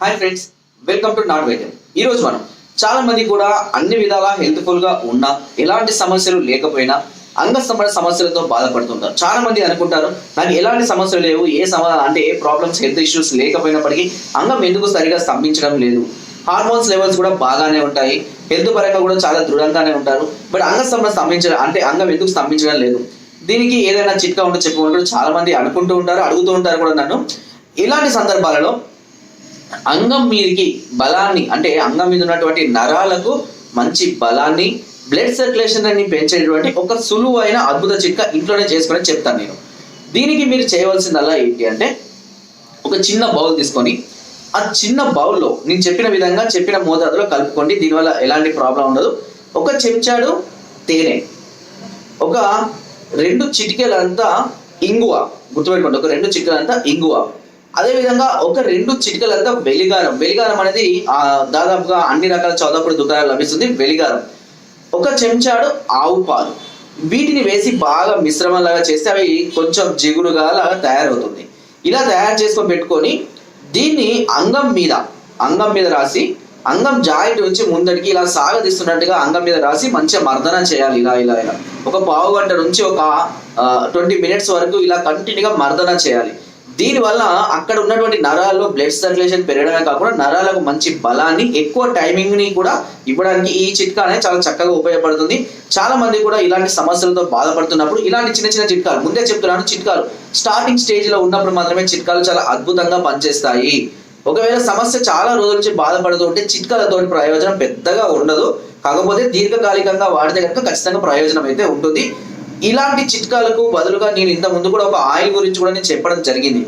Hi friends welcome to నాట్ వైద్యం ఈరోజు మనం చాలా మంది కూడా అన్ని విధాలా హెల్త్ఫుల్గా ఉన్నా ఎలాంటి సమస్యలు లేకపోయినా అంగ సమస్యలతో బాధపడుతుంటారు. చాలా మంది అనుకుంటారు నాకు ఎలాంటి సమస్యలు లేవు ఏ సమాధానం అంటే ఏ ప్రాబ్లమ్స్ హెల్త్ ఇష్యూస్ లేకపోయినప్పటికీ అంగం ఎందుకు సరిగా స్తంభించడం లేదు. హార్మోన్స్ లెవెల్స్ కూడా బాగానే ఉంటాయి హెల్త్ పరంగా కూడా చాలా దృఢంగానే ఉంటారు బట్ అంగ స్తంభించడం అంటే అంగం ఎందుకు స్తంభించడం లేదు. దీనికి ఏదైనా చిట్కా ఉంటే చెప్పుకుంటారు చాలా మంది అనుకుంటూ ఉంటారు అడుగుతూ ఉంటారు కూడా నన్ను. ఇలాంటి సందర్భాలలో అంగం మీదకి బలాన్ని అంటే అంగం మీద ఉన్నటువంటి నరాలకు మంచి బలాన్ని బ్లడ్ సర్క్యులేషన్ అని పెంచేటువంటి ఒక సులువైన అద్భుత చిట్కా ఇంట్లోనే చేసుకుని చెప్తాను నేను. దీనికి మీరు చేయవలసిందల్లా ఏంటి అంటే ఒక చిన్న బౌల్ తీసుకొని ఆ చిన్న బౌల్లో నేను చెప్పిన విధంగా చెప్పిన మోతాదులో కలుపుకోండి. దీనివల్ల ఎలాంటి ప్రాబ్లం ఉండదు. ఒక చెంచాడు తేనె ఒక రెండు చిటికెలంతా ఇంగువ గుర్తుపెట్టుకోండి. ఒక రెండు చిటికెలంతా ఇంగువ. అదేవిధంగా ఒక రెండు చిటికలంతా వెలిగారం. వెలిగారం అనేది ఆ దాదాపుగా అన్ని రకాల చౌదప్పుడు దుకాణాలు లభిస్తుంది వెలిగారం. ఒక చెంచాడు ఆవు పాలు. వీటిని వేసి బాగా మిశ్రమంలాగా చేస్తే అవి కొంచెం జిగురుగా లాగా తయారవుతుంది. ఇలా తయారు చేసుకొని పెట్టుకొని దీన్ని అంగం మీద అంగం మీద రాసి అంగం జాయింట్ నుంచి ముందడికి ఇలా సాగదీస్తున్నట్టుగా అంగం మీద రాసి మంచిగా మర్దన చేయాలి. ఇలా ఇలా ఇలా. ఒక పావు గంట నుంచి ఒక ట్వంటీ మినిట్స్ వరకు ఇలా కంటిన్యూగా మర్దన చేయాలి. దీనివల్ల అక్కడ ఉన్నటువంటి నరాల్లో బ్లడ్ సర్క్యులేషన్ పెరగడమే కాకుండా నరాలకు మంచి బలాన్ని ఎక్కువ టైమింగ్ని కూడా ఇవ్వడానికి ఈ చిట్కా అనేది చాలా చక్కగా ఉపయోగపడుతుంది. చాలా మంది కూడా ఇలాంటి సమస్యలతో బాధపడుతున్నప్పుడు ఇలాంటి చిన్న చిన్న చిట్కాలు ముందే చెప్తున్నాను చిట్కాలు. స్టార్టింగ్ స్టేజ్లో ఉన్నప్పుడు మాత్రమే చిట్కాలు చాలా అద్భుతంగా పనిచేస్తాయి. ఒకవేళ సమస్య చాలా రోజుల నుంచి బాధపడుతూ ఉంటే చిట్కాలతో ప్రయోజనం పెద్దగా ఉండదు. కాకపోతే దీర్ఘకాలికంగా వాడితే కనుక ఖచ్చితంగా ప్రయోజనం అయితే ఉంటుంది. ఇలాంటి చిట్కాలకు బదులుగా నేను ఇంత ముందు కూడా ఒక ఆయిల్ గురించి కూడా నేను చెప్పడం జరిగింది.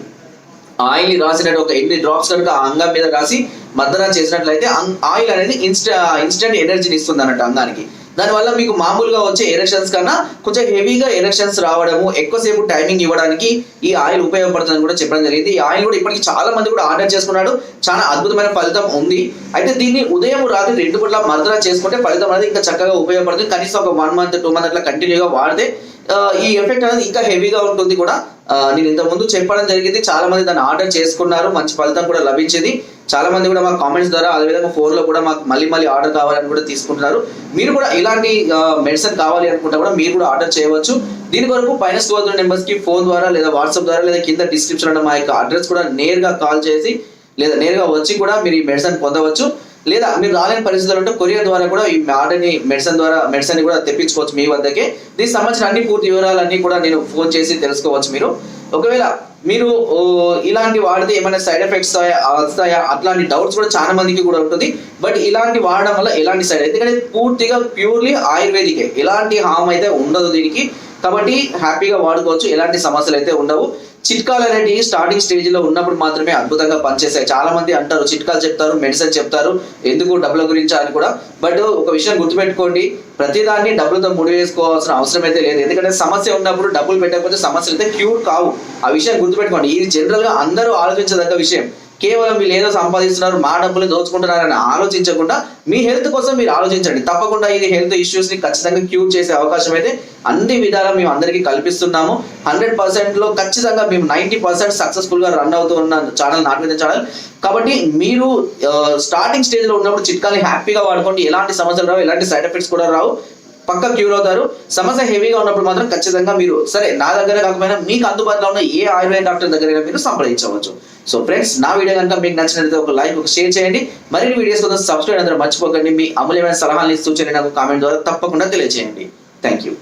ఆయిల్ రాసినట్టు ఒక ఎన్ని డ్రాప్స్ కనుక ఆ అంగం మీద రాసి మద్దన చేసినట్లయితే ఆయిల్ అనేది ఇన్స్టా ఇన్స్టెంట్ ఎనర్జీని ఇస్తుంది అన్నట్టు అంగానికి. దానివల్ల మీకు మామూలుగా వచ్చే ఎరక్షన్స్ కన్నా కొంచెం హెవీగా ఎరక్షన్స్ రావడము ఎక్కువసేపు టైమింగ్ ఇవ్వడానికి ఈ ఆయిల్ ఉపయోగపడుతుందని కూడా చెప్పడం జరిగింది. ఈ ఆయిల్ కూడా ఇప్పటికి చాలా మంది కూడా ఆర్డర్ చేసుకున్నాడు. చాలా అద్భుతమైన ఫలితం ఉంది. అయితే దీన్ని ఉదయం రాత్రి రెండు పూట్ల మరదలా చేసుకుంటే ఫలితం అనేది ఇంకా చక్కగా ఉపయోగపడుతుంది. కనీసం ఒక వన్ మంత్ టూ మంత్ అట్లా కంటిన్యూగా వాడితే ఈ ఎఫెక్ట్ అనేది ఇంకా హెవీగా ఉంటుంది కూడా. నేను ఇంతకు ముందు చెప్పడం జరిగింది. చాలా మంది దాన్ని ఆర్డర్ చేసుకున్నారు. మంచి ఫలితం కూడా లభించింది. చాలా మంది కూడా మా కామెంట్స్ ద్వారా అదేవిధంగా ఫోన్లో కూడా మాకు మళ్ళీ మళ్ళీ ఆర్డర్ కావాలని కూడా తీసుకుంటున్నారు. మీరు కూడా ఇలాంటి మెడిసిన్ కావాలి అనుకుంటే కూడా మీరు కూడా ఆర్డర్ చేయవచ్చు. దీని కొరకు పైన స్కోర్ నెంబర్స్కి ఫోన్ ద్వారా లేదా వాట్సాప్ ద్వారా లేదా కింద డిస్క్రిప్షన్ మా యొక్క అడ్రస్ కూడా నేరుగా కాల్ చేసి లేదా నేరుగా వచ్చి కూడా మీరు ఈ మెడిసిన్ పొందవచ్చు. లేదా మీరు రాలేని పరిస్థితులు ఉంటే కొరియర్ ద్వారా కూడా ఈ ఆర్డర్ని మెడిసిన్ ద్వారా మెడిసిన్ కూడా తెప్పించుకోవచ్చు మీ వద్దకే. దీనికి సంబంధించిన అన్ని పూర్తి వివరాలన్నీ కూడా నేను ఫోన్ చేసి తెలుసుకోవచ్చు మీరు. ఒకవేళ మీరు ఇలాంటి వాడితే ఏమైనా సైడ్ ఎఫెక్ట్స్ వస్తాయా? అట్లాంటి డౌట్స్ కూడా చాలా మందికి కూడా ఉంటుంది. బట్ ఇలాంటి వాడడం వల్ల ఎలాంటి సైడ్ ఎందుకంటే పూర్తిగా ప్యూర్లీ ఆయుర్వేదికే. ఎలాంటి హామ్ అయితే ఉండదు దీనికి. కాబట్టి హ్యాపీగా వాడుకోవచ్చు. ఎలాంటి సమస్యలు అయితే ఉండవు. చిట్కాలు అనేటివి స్టార్టింగ్ స్టేజ్లో ఉన్నప్పుడు మాత్రమే అద్భుతంగా పనిచేస్తాయి. చాలా మంది అంటారు చిట్కాలు చెప్తారు మెడిసిన్ చెప్తారు ఎందుకు డబ్బుల గురించి అని కూడా. బట్ ఒక విషయం గుర్తుపెట్టుకోండి ప్రతిదాన్ని డబ్బులతో ముడి వేసుకోవాల్సిన అవసరం అయితే లేదు. ఎందుకంటే సమస్య ఉన్నప్పుడు డబ్బులు పెట్టకపోతే సమస్యలు అయితే క్యూర్ కావు. ఆ విషయం గుర్తుపెట్టుకోండి. ఇది జనరల్గా అందరూ ఆలోచించదగ్గ విషయం. కేవలం వీళ్ళు ఏదో సంపాదిస్తున్నారు మా డబ్బులు దోచుకుంటున్నారని ఆలోచించకుండా మీ హెల్త్ కోసం మీరు ఆలోచించండి. తప్పకుండా ఇది హెల్త్ ఇష్యూస్ని ఖచ్చితంగా క్యూర్ చేసే అవకాశం అయితే అన్ని విధాలా మేము అందరికీ కల్పిస్తున్నాము. హండ్రెడ్ పర్సెంట్లో ఖచ్చితంగా మేము నైన్టీ పర్సెంట్ సక్సెస్ఫుల్గా రన్ అవుతూ ఉన్న ఛానల్ నాట్ ఛానల్. కాబట్టి మీరు స్టార్టింగ్ స్టేజ్లో ఉన్నప్పుడు చిట్కాని హ్యాపీగా వాడుకోండి. ఎలాంటి సమస్యలు రావు ఎలాంటి సైడ్ ఎఫెక్ట్స్ కూడా రావు. పక్క క్యూర్ అవుతారు సమస్య హెవీగా ఉన్నప్పుడు మాత్రం ఖచ్చితంగా మీరు సరే నా దగ్గర కాకపోయినా మీకు అందుబాటులో ఉన్న ఏ ఆయుర్వేద డాక్టర్ దగ్గర మీరు సంప్రదించవచ్చు. సో ఫ్రెండ్స్ నా వీడియో కనుక మీకు నచ్చినట్లయితే ఒక లైక్ ఒక షేర్ చేయండి. మరిన్ని వీడియోస్ కోసం సబ్స్క్రైబ్ అందరూ మర్చిపోకండి. మీ అమూల్యమైన సలహాలు సూచనలు నాకు కామెంట్ ద్వారా తప్పకుండా తెలియజేయండి. Thank you.